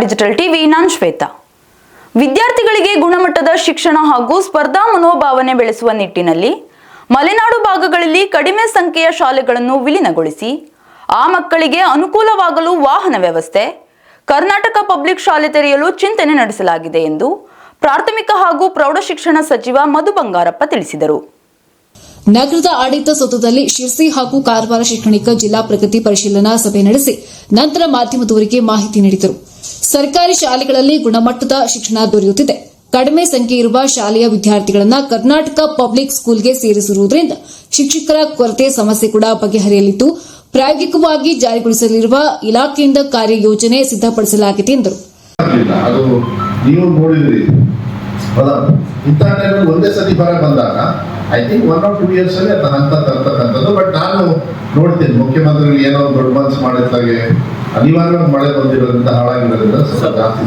Digital TV, ನಾನ್ ಶ್ವೇತಾ. ವಿದ್ಯಾರ್ಥಿಗಳಿಗೆ ಗುಣಮಟ್ಟದ ಶಿಕ್ಷಣ ಹಾಗೂ ಸ್ಪರ್ಧಾ ಮನೋಭಾವನೆ ಬೆಳೆಸುವ ನಿಟ್ಟಿನಲ್ಲಿ ಮಲೆನಾಡು ಭಾಗಗಳಲ್ಲಿ ಕಡಿಮೆ ಸಂಖ್ಯೆಯ ಶಾಲೆಗಳನ್ನು ವಿಲೀನಗೊಳಿಸಿ, ಆ ಮಕ್ಕಳಿಗೆ ಅನುಕೂಲವಾಗಲು ವಾಹನ ವ್ಯವಸ್ಥೆ, ಕರ್ನಾಟಕ ಪಬ್ಲಿಕ್ ಶಾಲೆ ತೆರೆಯಲು ಚಿಂತನೆ ನಡೆಸಲಾಗಿದೆ ಎಂದು ಪ್ರಾಥಮಿಕ ಹಾಗೂ ಪ್ರೌಢಶಿಕ್ಷಣ ಸಚಿವ ಮಧು ಬಂಗಾರಪ್ಪ ತಿಳಿಸಿದರು. ನಗರದ ಆಡಳಿತ ಸೌಧದಲ್ಲಿ ಶಿರ್ಸಿ ಹಾಗೂ ಕಾರವಾರ ಶೈಕ್ಷಣಿಕ ಜಿಲ್ಲಾ ಪ್ರಗತಿ ಪರಿಶೀಲನಾ ಸಭೆ ನಡೆಸಿ ನಂತರ ಮಾಧ್ಯಮದವರಿಗೆ ಮಾಹಿತಿ ನೀಡಿದರು. ಸರ್ಕಾರಿ ಶಾಲೆಗಳಲ್ಲಿ ಗುಣಮಟ್ಟದ ಶಿಕ್ಷಣ ದೊರೆಯುತ್ತಿದೆ. ಕಡಿಮೆ ಸಂಖ್ಯೆ ಇರುವ ಶಾಲೆಯ ವಿದ್ಯಾರ್ಥಿಗಳನ್ನು ಕರ್ನಾಟಕ ಪಬ್ಲಿಕ್ ಸ್ಕೂಲ್ಗೆ ಸೇರಿಸಿರುವುದರಿಂದ ಶಿಕ್ಷಕರ ಕೊರತೆ ಸಮಸ್ಯೆ ಕೂಡ ಬಗೆಹರಿಯಲಿದ್ದು, ಪ್ರಾಯೋಗಿಕವಾಗಿ ಜಾರಿಗೊಳಿಸಲಿರುವ ಇಲಾಖೆಯಿಂದ ಕಾರ್ಯಯೋಜನೆ ಸಿದ್ದಪಡಿಸಲಾಗಿದೆ ಎಂದರು. ಒಂದೇ ಸತಿ ಬರ ಬಂದಾಗ I think one or two years ಅಲ್ಲಿ ಅದನ್ನ ಹಂತ ತರ್ತಕ್ಕಂಥದ್ದು ಬಟ್ ನಾನು ನೋಡ್ತೀನಿ. ಮುಖ್ಯಮಂತ್ರಿಗಳು ಏನೋ ಒಂದು ದೊಡ್ಡ ಮನಸ್ಸು ಮಾಡಿದ್ದಾಗೆ ಅನಿವಾರ್ಯವಾಗಿ ಮಳೆ ಬಂದಿರೋದ್ರಿಂದ ಹಾಳಾಗಿರೋದ್ರಿಂದ ಸ್ವಲ್ಪ ಜಾಸ್ತಿ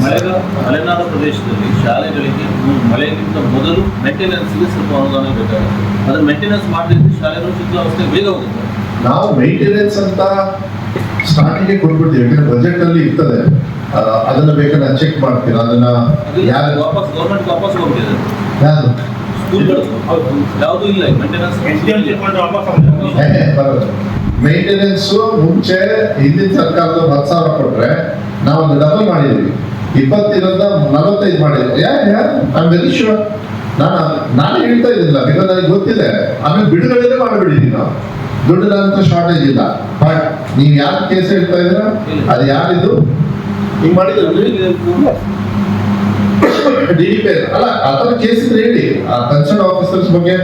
ಮಲೆನಾಡು ಪ್ರದೇಶದಲ್ಲಿ ಶಾಲೆಗಳಿಗೆ ಮಳೆಗಿಂತ ಮೊದಲು ಮೇಂಟೆನೆನ್ಸ್ಗೆ ಸ್ವಲ್ಪ ಅನುದಾನ ಬೇಕಾಗುತ್ತೆ. ಅದರ ಮೇಂಟೆನೆನ್ಸ್ ಮಾಡಿದ್ರೆ ಶಾಲೆಗಳು ಶಿಥಿಲಾವಸ್ಥೆ ಬೇಗ ಹೋಗುತ್ತೆ. ನಾವು ಮೇಂಟೆನೆನ್ಸ್ ಅಂತ ಸ್ಟಾರ್ಟಿಂಗ್ ಕೊಟ್ಬಿಡ್ತೀವಿ. ಯಾಕಂದ್ರೆ ಬಜೆಟ್ ಅಲ್ಲಿ ಇರ್ತದೆ. ಅದನ್ನ ಬೇಕಾದ್ರೆ ಚೆಕ್ ಮಾಡ್ತೀರಾ? ಅದನ್ನ ಅದು ಯಾರು ವಾಪಸ್ ಗೌರ್ಮೆಂಟ್ ವಾಪಸ್ ಹೋಗ್ತಿದೆ. ಯಾರು? ಯಾವುದೂ ಇಲ್ಲ ಮೇಂಟೆನೆನ್ಸ್ ಮೇಂಟೆನೆನ್ಸ್ ಮುಂಚೆ ಹಿಂದಿನ ಸರ್ಕಾರದವ್ರು ಹತ್ತು ಸಾವಿರ ಕೊಟ್ರೆ ನಾವು ಒಂದು ಡಬಲ್ ಮಾಡಿದ್ವಿ ಇಪ್ಪತ್ತಿರದ ನಲವತ್ತೈದು ಮಾಡಿದ್ವಿ ಯಾಕೆ ನಾನು ವೆರಿ ಶೂರ್ ನಾನು ನಾನು ಹೇಳ್ತಾ ಇದ್ದಿಲ್ಲ ಬಿಕಾಸ್ ನನಗೆ ಗೊತ್ತಿದೆ. ಆಮೇಲೆ ಬಿಡುಗಡೆ ಮಾಡಿಬಿಡಿದ್ವಿ ನಾವು. ದುಡ್ಡಿನಂತ ಶಾರ್ಟೇಜ್ ಇಲ್ಲ. ಬಟ್ ನೀವು ಯಾರು ಕೇಸ್ ಹೇಳ್ತಾ ಇದ್ದೀರಾ? ಅದು ಯಾರಿದು? ಹಿಂಗ್ ಮಾಡಿದ್ರೆ ಡಿ ಡಿ ಅಲ್ಲ. ಆ ಥರ ಹೇಳಿ. ಆ ಕನ್ಸರ್ನ್ ಆಫೀಸರ್ಸ್ ಬಗ್ಗೆ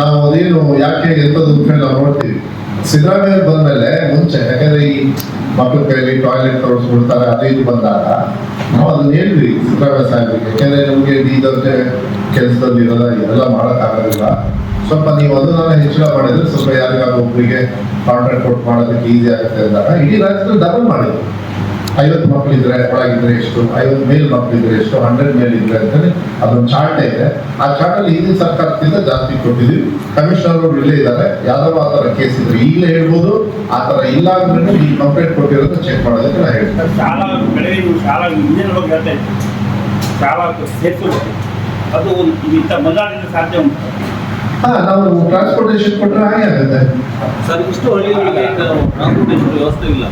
ನಾವು ಅದೇನು ಯಾಕೆ ಹೇಳಿ ನಾವು ನೋಡ್ತೀವಿ. ಸಿದ್ದರಾಮಯ್ಯ ಬಂದ್ಮೇಲೆ ಮುಂಚೆ, ಯಾಕಂದ್ರೆ ಈ ಮಕ್ಕಳ ಕೈಲಿ ಟಾಯ್ಲೆಟ್ ತೋರಿಸ್ಬಿಡ್ತಾರೆ ಅದು ಇದು ಬಂದಾಗ ನಾವು ಅದನ್ನ ಹೇಳ್ರಿ ಸಿದ್ದರಾಮಯ್ಯ ಸಾಹೇಬ್ರಿಗೆ. ಯಾಕಂದ್ರೆ ನಮಗೆ ಇದಂತೆ ಕೆಲಸದಲ್ಲಿ ಇರೋದ ಇದೆಲ್ಲ ಮಾಡೋಕ್ಕಾಗೋದಿಲ್ಲ. ಸ್ವಲ್ಪ ನೀವು ಅದನ್ನ ಹೆಚ್ಚಳ ಮಾಡಿದ್ರೆ ಸ್ವಲ್ಪ ಯಾರಿಗಾದ್ರು ಒಬ್ಬರಿಗೆ ಕಾಂಟ್ರಾಕ್ಟ್ ಕೊಟ್ಟು ಮಾಡೋದಕ್ಕೆ ಈಸಿ ಆಗುತ್ತೆ ಅಂದಾಗ, ಇಡೀ ರಾಜ್ಯದಲ್ಲಿ ಡಬಲ್ ಮಾಡಿದ್ರು. ಐವತ್ತು ಮಕ್ಕಳಿದ್ರೆ ಒಳಗಿದ್ರೆ ಎಷ್ಟು? ಐವತ್ತು ಮೇಲ್ ಮಕ್ಕಳಿದ್ರೆ ಎಷ್ಟು? ಹಂಡ್ರೆಡ್ ಮೇಲ್ ಇದ್ರೆ ಅಂತಾನೆ ಅದೊಂದು ಚಾರ್ಟ್ ಇದೆ. ಆ ಚಾರ್ಟ್ ಅಲ್ಲಿ ಹಿಂದಿನ ಸರ್ಕಾರದಿಂದ ಜಾಸ್ತಿ ಕೊಟ್ಟಿದ್ವಿ ಕಮಿಷನರ್ ಅವರು ಇಲ್ಲೇ ಇದ್ದಾರೆ. ಯಾವ್ದಾದ್ರು ಆ ತರ ಕೇಸ್ ಇದ್ರೆ ಈಗಲೇ ಹೇಳ್ಬೋದು. ಆ ತರ ಇಲ್ಲ ಅಂದ್ರೆ ಈ ಕಂಪ್ಲೇಂಟ್ ಕೊಟ್ಟಿರೋದು ಚೆಕ್ ಮಾಡೋದಕ್ಕೆ ನಾ ಹೇಳ್ತೇನೆ. ಶಾಲಾ ಅದು ಇಂಥ ಮಜಾಡಿನ ಸಾಧ್ಯ ಉಂಟು. ಹಾ ನಾವು ಟ್ರಾನ್ಸ್ಪೋರ್ಟೇಶನ್ ಕೊಟ್ಟರೆ ಹಾಗೆ ಆಗುತ್ತೆ. ಸರ್ ಇಷ್ಟು ಹಳ್ಳಿಗಳಿಗೆ ಟ್ರಾನ್ಸ್ಪೋರ್ಟೇಷನ್ ವ್ಯವಸ್ಥೆ ಇಲ್ಲ.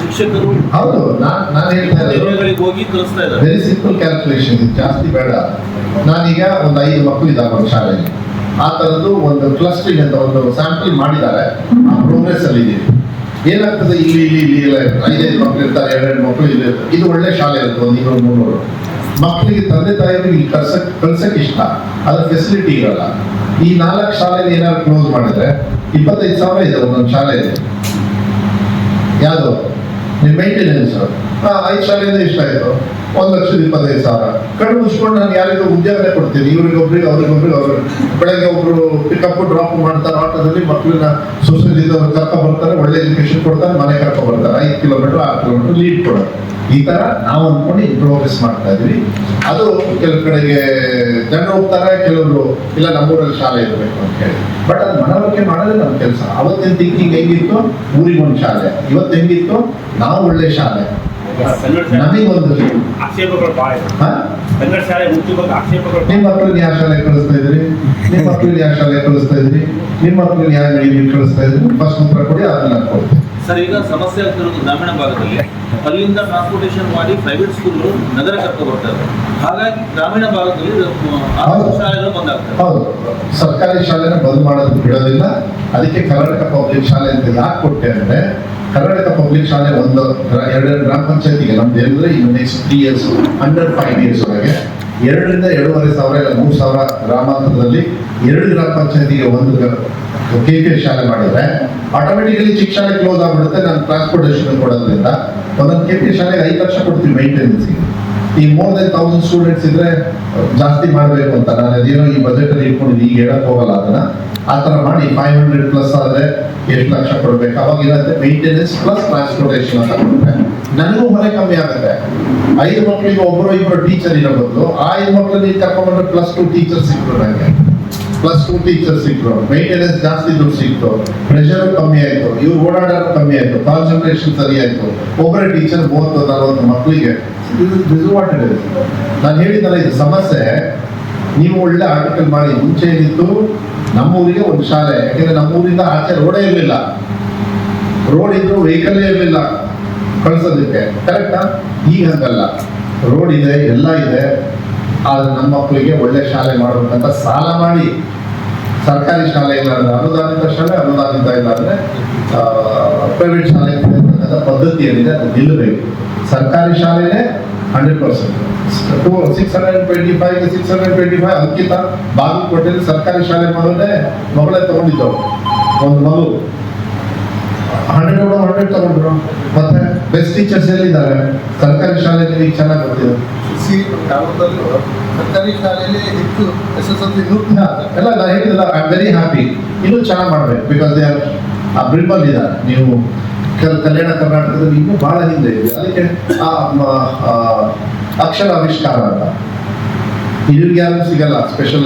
ಶಿಕ್ಷಕರು ಹೌದು ನಾನ್ ಹೇಳ್ತಾ ಇರೋದು ಹಳ್ಳಿಗಳಿಗೆ ಹೋಗಿ ಕಳಿಸ್ತಾ ಇದ್ದಾರೆ. ವೆರಿ ಸಿಂಪಲ್ ಕ್ಯಾಲ್ಕುಲೇಷನ್ ಇದು ಜಾಸ್ತಿ ಬೇಡ. ನಾನೀಗ ಒಂದು ಐದು ಮಕ್ಕಳು ಇದ್ದಾವೆ ಒಂದು ಶಾಲೆಯಲ್ಲಿ. ಆ ಥರದ್ದು ಒಂದು ಕ್ಲಸ್ಟರಿಂಗ್ ಅಂತ ಒಂದು ಸ್ಯಾಂಪಲ್ ಮಾಡಿದ್ದಾರೆ. ಆ ಪ್ರೋಗ್ರೆಸ್ ಅಲ್ಲಿ ಇದೆ. ಏನಾಗ್ತದೆ ಇಲ್ಲಿ ಇಲ್ಲಿ ಇಲ್ಲಿ ಎಲ್ಲ ಐದೈದು ಮಕ್ಕಳು ಇರ್ತಾರೆ ಎರಡೆರಡು ಮಕ್ಕಳು ಇಲ್ಲಿ. ಇದು ಒಳ್ಳೆ ಶಾಲೆ ಇರುತ್ತೆ ಒಂದು ಇನ್ನೂರು ಮುನ್ನೂರು. ಮಕ್ಕಳಿಗೆ ತಂದೆ ತಾಯಿಯವರು ಇಲ್ಲಿ ಕಳ್ಸಕ್ ಕಳ್ಸಕ್ ಇಷ್ಟ. ಅದ್ರ ಫೆಸಿಲಿಟಿ ಇರಲ್ಲ. ಈ ನಾಲ್ಕು ಶಾಲೆ ಏನಾದ್ರು ಕ್ಲೋಸ್ ಮಾಡಿದ್ರೆ ಇಪ್ಪತ್ತೈದು ಸಾವಿರ ಇದೆ ಒಂದೊಂದು ಶಾಲೆ ಯಾವುದು? ನಿಮ್ಮ ಮೇಂಟೆನೆನ್ಸ್ ಐದು ಶಾಲೆಯಿಂದ ಇಷ್ಟ ಆಯ್ತು. ಒಂದು ಲಕ್ಷದ ಇಪ್ಪತ್ತೈದು ಸಾವಿರ. ಕಣ್ಣು ಮುಚ್ಕೊಂಡು ನಾನು ಯಾರಿಗೂ ಉದ್ಯೋಗನೇ ಕೊಡ್ತೀನಿ. ಇವರಿಗೊಬ್ರಿಗೆ ಅವ್ರಿಗೊಬ್ರಿಗೆ ಅವರು ಬೆಳಗ್ಗೆ ಒಬ್ರು ಪಿಕಪ್ ಡ್ರಾಪ್ ಮಾಡ್ತಾರೆ ಆಟೋದಲ್ಲಿ, ಮಕ್ಕಳನ್ನ ಸೊಸೈಟಿಯಿಂದ ಅವ್ರು ಕರ್ಕೊ ಬರ್ತಾರೆ, ಒಳ್ಳೆ ಎಜುಕೇಶನ್ ಕೊಡ್ತಾರೆ, ಮನೆ ಕರ್ಕೊ ಬರ್ತಾರೆ. ಐದು ಕಿಲೋಮೀಟರ್ ಆರು ಕಿಲೋಮೀಟರ್ ಲೀಡ್ ಕೊಡೋದು. ಈ ತರ ನಾವು ಅನ್ಕೊಂಡು ಇಂಪ್ರೋಗ್ರೆಸ್ ಮಾಡ್ತಾ ಇದ್ವಿ. ಅದು ಕೆಲವು ಕಡೆಗೆ ಜನರು ಹೋಗ್ತಾರೆ, ಕೆಲವರು ಇಲ್ಲ, ನಮ್ಮೂರಲ್ಲಿ ಶಾಲೆ ಇರಬೇಕು ಅಂತ ಹೇಳಿ. ಬಟ್ ಅದು ಮನವರಿಕೆ ಮಾಡೋದು ನಮ್ಮ ಕೆಲಸ. ಅವತ್ತಿನ ಥಿಂಕಿಂಗ್ ಹೆಂಗಿತ್ತು? ಊರಿಗೊಂದು ಶಾಲೆ. ಇವತ್ತು ಹೆಂಗಿತ್ತು? ನಾವು ಒಳ್ಳೆ ಶಾಲೆ. ನಮಗೊಂದು ಆಕ್ಷೇಪಗಳು ಭಾಳ? ಕನ್ನಡ ಶಾಲೆ ಬಗ್ಗೆ ಆಕ್ಷೇಪಗಳು ನಿಮ್ಮ ಮಕ್ಕಳನ್ನ ಯಾವ ಶಾಲೆ ಕಳಿಸ್ತಾ ಇದ್ರಿ? ನಿಮ್ಮ ಮಕ್ಕಳನ್ನ ಯಾವ ಶಾಲೆ ಕಳಿಸ್ತಾ ಇದ್ರಿ? ನಿಮ್ಮ ಮಕ್ಕಳನ್ನ ಯಾವ ಮೀಡಿಯಂ ಕಳಿಸ್ತಾ ಇದ್ರಿ? ಫಸ್ಟ್ ಉತ್ತರ ಕೊಡಿ ಅದನ್ನ ನಾನು ಕೊಡ್ತೀನಿ. ಸರ್ ಈಗ ಸಮಸ್ಯೆ ಆಗ್ತಿರೋದು ಗ್ರಾಮೀಣ ಭಾಗದಲ್ಲಿ. ಅಲ್ಲಿಂದ ಟ್ರಾನ್ಸ್ಪೋರ್ಟೇಷನ್ ಮಾಡಿ ಪ್ರೈವೇಟ್ ಸ್ಕೂಲ್ಗಳು ನಗರ ಕರ್ಕೊಂಡು ಬರ್ತಾರೆ ಹಾಗಾಗಿ ಗ್ರಾಮೀಣ ಭಾಗದಲ್ಲಿ. ಶಾಲೆಗಳು ಬಂದಾಗ್ತವೆ ಹೌದು. ಸರ್ಕಾರಿ ಶಾಲೆನ ಬಂದ್ ಮಾಡೋದು ಬಿಡೋದಿಲ್ಲ. ಅದಕ್ಕೆ ಕರ್ನಾಟಕ ಪಬ್ಲಿಕ್ ಶಾಲೆ ಅಂತ ಯಾಕೆ ಕೊಟ್ಟೆ ಅಂದ್ರೆ ಕರ್ನಾಟಕ ಪಬ್ಲಿಕ್ ಶಾಲೆ ಒಂದು ಎರಡು ಎರಡೆರಡು ಗ್ರಾಮ ಪಂಚಾಯತಿಗೆ ನಮ್ದು ಹೇಳಿದ್ರೆ ಇನ್ನು next three years under five years ಒಳಗೆ ಎರಡರಿಂದ ಎರಡೂವರೆ ಸಾವಿರ ಇಲ್ಲ ಮೂರು ಸಾವಿರ ಗ್ರಾಮಾಂತರದಲ್ಲಿ ಎರಡು ಗ್ರಾಮ ಪಂಚಾಯತಿಗೆ ಒಂದು ಕೆ ಪಿ ಶಾಲೆ ಮಾಡಿದ್ರೆ ಆಟೋಮೆಟಿಕಲಿ ಚಿಕ್ಕ ಶಾಲೆ ಕ್ಲೋಸ್ ಆಗ್ಬಿಡುತ್ತೆ, ನಾನು ಟ್ರಾನ್ಸ್ಪೋರ್ಟೇಷನ್ ಕೊಡೋದ್ರಿಂದ. ಒಂದೊಂದು ಕೆ ಪಿ ಶಾಲೆಗೆ ಐದು ಲಕ್ಷ ಕೊಡ್ತೀವಿ ಮೈಂಟೆನೆನ್ಸಿಗೆ ಈ ಮೋರ್ ದೆನ್ ತೌಸಂಡ್ ಸ್ಟೂಡೆಂಟ್ಸ್ ಇದ್ರೆ ಜಾಸ್ತಿ ಮಾಡಬೇಕು ಅಂತ ನಾನು ಅದೇನೋ ಈ ಬಜೆಟ್ ಅಲ್ಲಿ ಈಗ ಹೇಳಕ್ ಹೋಗಲ್ಲ ಅದನ್ನ. ಆ ತರ ಮಾಡಿ ಫೈವ್ ಹಂಡ್ರೆಡ್ ಪ್ಲಸ್ ಆದ್ರೆ ಎಷ್ಟು ಲಕ್ಷ ಕೊಡ್ಬೇಕು? ಅವಾಗ ಇರುತ್ತೆ ಮೇಂಟೆನೆನ್ಸ್ ಪ್ಲಸ್ ಟ್ರಾನ್ಸ್ಪೋರ್ಟೇಷನ್ ಅಂತ ಕೊಟ್ರೆ ನನಗೂ ಹೊರೆ ಕಮ್ಮಿ ಆಗುತ್ತೆ. ಐದು ಮಕ್ಕಳಿಗೆ ಒಬ್ಬರು ಇಬ್ಬರು ಟೀಚರ್ ಇರೋ ಬದಲು ಆ ಐದು ಮಕ್ಕಳನ್ನ ತಕ್ಕೊಂಡ್ರೆ ಪ್ಲಸ್ ಟು ಟೀಚರ್ಸ್ ಸಿಕ್ಕರು ನನಗೆ ಪ್ಲಸ್ ಟು ಟೀಚರ್ ಸಿಕ್ಕರು ಮೈಂಟೆನೆನ್ಸ್ ಜಾಸ್ತಿ ದುಡ್ಡು ಸಿಕ್ತು. ಪ್ರೆಷರ್ ಕಮ್ಮಿ ಆಯಿತು. ಇವ್ರು ಓಡಾಡೋದು ಕಮ್ಮಿ ಆಯ್ತು. ಕಾನ್ಸಂಟ್ರೇಷನ್ ಸರಿ ಆಯ್ತು. ಒಬ್ಬರೇ ಟೀಚರ್ ಮೂವತ್ತು ನಲವತ್ತು ಮಕ್ಕಳಿಗೆ ನಾನು ಹೇಳಿದಲ್ಲ ಇದು ಸಮಸ್ಯೆ. ನೀವು ಒಳ್ಳೆ ಆರ್ಟಿಕಲ್ ಮಾಡಿ ಮುಂಚೆ ಏನಿತ್ತು, ನಮ್ಮೂರಿಗೆ ಒಂದು ಶಾಲೆ. ಯಾಕೆಂದ್ರೆ ನಮ್ಮೂರಿಂದ ಆಚೆ ರೋಡೇ ಇರಲಿಲ್ಲ. ರೋಡ್ ಇದ್ರು ವೆಹಿಕಲ್ ಇರಲಿಲ್ಲ ಕಳ್ಸೋದಕ್ಕೆ. ಕರೆಕ್ಟಾ ಈಗ ಹಂಗಲ್ಲ. ರೋಡ್ ಇದೆ, ಎಲ್ಲ ಇದೆ. ಆದ್ರೆ ನಮ್ಮ ಮಕ್ಕಳಿಗೆ ಒಳ್ಳೆ ಶಾಲೆ ಮಾಡಬೇಕಂತ ಸಾಲ ಮಾಡಿ. ಸರ್ಕಾರಿ ಶಾಲೆ ಇಲ್ಲ ಅಂದ್ರೆ ಅನುದಾನಿತ ಶಾಲೆ, ಅನುದಾನಿತ ಇಲ್ಲ ಅಂದ್ರೆ ಪ್ರೈವೇಟ್ ಶಾಲೆ ಪದ್ಧತಿ ಏನಿದೆ ಅದು ನಿಲ್ಲಬೇಕು. ಸರ್ಕಾರಿ ಶಾಲೆನೇ hundred percent six hundred twenty five six hundred twenty five ಅದಕ್ಕಿಂತ ಬಾಗಲಕೋಟೆಯಲ್ಲಿ ಸರ್ಕಾರಿ ಶಾಲೆ ಮಾಡೋದೇ ಮಗಳೇ ತಗೊಂಡಿದ್ದವು. ಒಂದು ಮಗು. ಹಂಡ್ರೆಡ್ ಕೂಡ ಹಂಡ್ರೆಡ್ ತಗೊಂಡ್ರು. ಮತ್ತೆ ಬೆಸ್ಟ್ ಟೀಚರ್ಸ್ ಎಲ್ಲಿದ್ದಾರೆ? ಸರ್ಕಾರಿ ಶಾಲೆಯಲ್ಲಿ ಈಗ ಚೆನ್ನಾಗಿ ಗೊತ್ತಿದೆ ಸಿ ಗ್ರಾಮದಲ್ಲೂ ಸರ್ಕಾರಿ ಶಾಲೆಯಲ್ಲಿ ಹೆಚ್ಚು ಎಸ್ ಎಸ್ ಎಲ್ ಸಿ ಹಾ, ಎಲ್ಲ ನಾನು ಹೇಳಿದಲ್ಲ ಐ ಆಮ್ ವೆರಿ ಹ್ಯಾಪಿ ಇನ್ನೂ ಚೆನ್ನಾಗಿ ಮಾಡ್ಬೇಕು ಬಿಕಾಸ್ ದೇ ಆರ್ ಆ ಬ್ರಿಬಲ್ ಇದ್ದಾರೆ. ನೀವು ಕೆಲ- ಕಲ್ಯಾಣ ಕರ್ನಾಟಕದಲ್ಲಿ ಇನ್ನೂ ಬಹಳ ಹಿಂದೆ ಇದೆ. ಅದಕ್ಕೆ ಆ ಅಕ್ಷರ ಆವಿಷ್ಕಾರ ಅಂತ. ಇವ್ರಿಗೆ ಯಾರು ಸಿಗಲ್ಲ ಸ್ಪೆಷಲ್